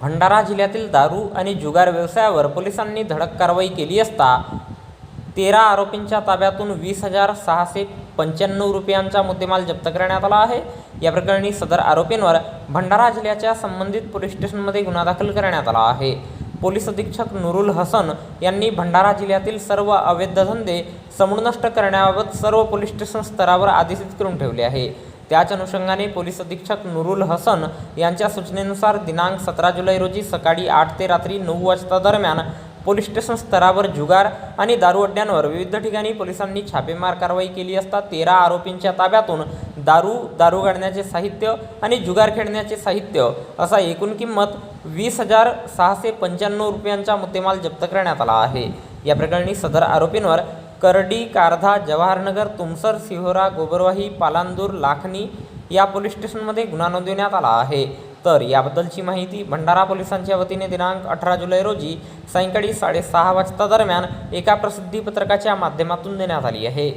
भंडारा जिल्ह्यातील दारू आणि जुगार व्यवसायावर पोलिसांनी धडक कारवाई केली असता तेरा आरोपींच्या ताब्यातून वीस हजार सहाशे पंच्याण्णव रुपयांचा मुद्देमाल जप्त करण्यात आला आहे. या प्रकरणी सदर आरोपींवर भंडारा जिल्ह्याच्या संबंधित पोलीस स्टेशनमध्ये गुन्हा दाखल करण्यात आला आहे. पोलीस अधीक्षक नुरुल हसन यांनी भंडारा जिल्ह्यातील सर्व अवैध धंदे समूळ नष्ट करण्याबाबत सर्व पोलीस स्टेशन स्तरावर आदेशित करून ठेवले आहे. त्याच अनुषंगाने पोलीस अधीक्षक नुरुल हसन यांच्या सूचनेनुसार दिनांक सतरा जुलै रोजी सकाळी आठ ते रात्री नऊ वाजता दरम्यान पोलीस स्टेशन स्तरावर जुगार आणि दारू अड्ड्यांवर विविध ठिकाणी पोलिसांनी छापेमार कारवाई केली असता तेरा आरोपींच्या ताब्यातून दारू दारू गाडण्याचे साहित्य आणि जुगार खेळण्याचे साहित्य असा एकूण किंमत वीस हजार सहाशे पंच्याण्णव रुपयांचा मुद्देमाल जप्त करण्यात आला आहे. या प्रकरणी सदर आरोपींवर करडी कारधा जवाहरनगर तुमसर सिहोरा गोबरवाही पालांदूर लाखनी या पोलीस स्टेशनमध्ये गुन्हा नोंदविण्यात आला आहे. तर याबद्दलची माहिती भंडारा पोलिसांच्या वतीने दिनांक अठरा जुलै रोजी सायंकाळी साडेसहा वाजता दरम्यान एका प्रसिद्धीपत्रकाच्या माध्यमातून देण्यात आली आहे.